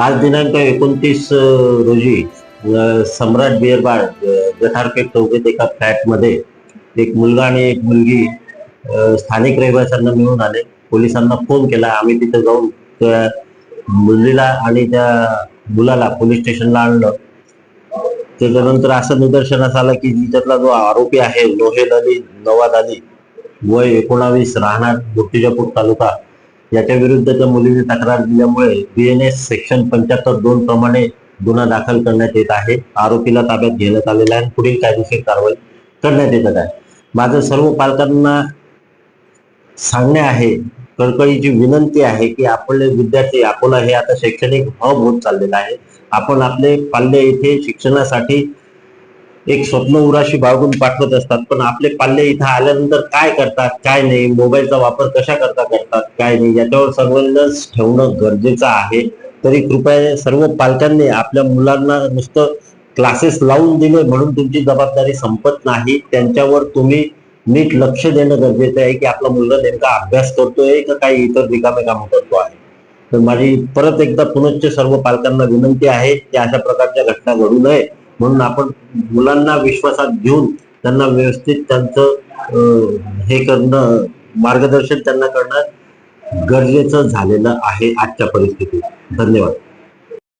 आज दिनांक एकोणतीस रोजी सम्राट बिअर बार गटारपेठ चौकेत एका फ्लॅटमध्ये एक मुलगा आणि एक मुलगी स्थानिक रहिवाशांना मिळून आले. पोलिसांना फोन केला. आम्ही तिथे जाऊन त्या मुलीला आणि त्या मुलाला पोलीस स्टेशनला आणलं. त्याच्यानंतर असं निदर्शनास आलं की जिच्यातला जो आरोपी आहे लोहेल अली नवाद अली वय एकोणावीस राहणार मूर्तिजापूर तालुका. याच्या विरुद्धच्या मुलीने तक्रार दिल्यामुळे बीएनएस सेक्शन पंच्याहत्तर दोन प्रमाणे गुन्हा दाखल करण्यात येत आहे. आरोपीला ताब्यात घेण्यात आलेला आहे आणि पुढील कायदेशीर कारवाई करण्यात येत आहे. माझं सर्व पालकांना सांगणे आहे कळकळीची विनंती आहे की आपले विद्यार्थी अकोला हे आता शैक्षणिक हब होत चाललेलं आहे. आपण आपले पाल्य इथे शिक्षणासाठी एक स्वप्न उराशी बाळगून पाठवत असतात. पण आपले पाल्य इथं आल्यानंतर काय करतात काय नाही मोबाईलचा वापर कशा करता करतात काय नाही याच्यावर सर्वेलन्स ठेवणं गरजेचं आहे. तरी कृपया सर्व पालकांनी आपल्या मुलांना नुसतं क्लासेस लावून दिले म्हणून तुमची जबाबदारी संपत नाही. त्यांच्यावर तुम्ही नीट लक्ष देणं गरजेचं आहे की आपला मुलगा नेमका अभ्यास करतोय का काही इतर रिकामे काम करतो आहे. तर माझी परत एकदा पुनश्च सर्व पालकांना विनंती आहे की अशा प्रकारच्या घटना घडू नये. म्हणून आपण मुलांना विश्वासात घेऊन त्यांना व्यवस्थित त्यांचं हे करणं मार्गदर्शन त्यांना करणं गरजेचं झालेलं आहे आजच्या परिस्थितीत. धन्यवाद.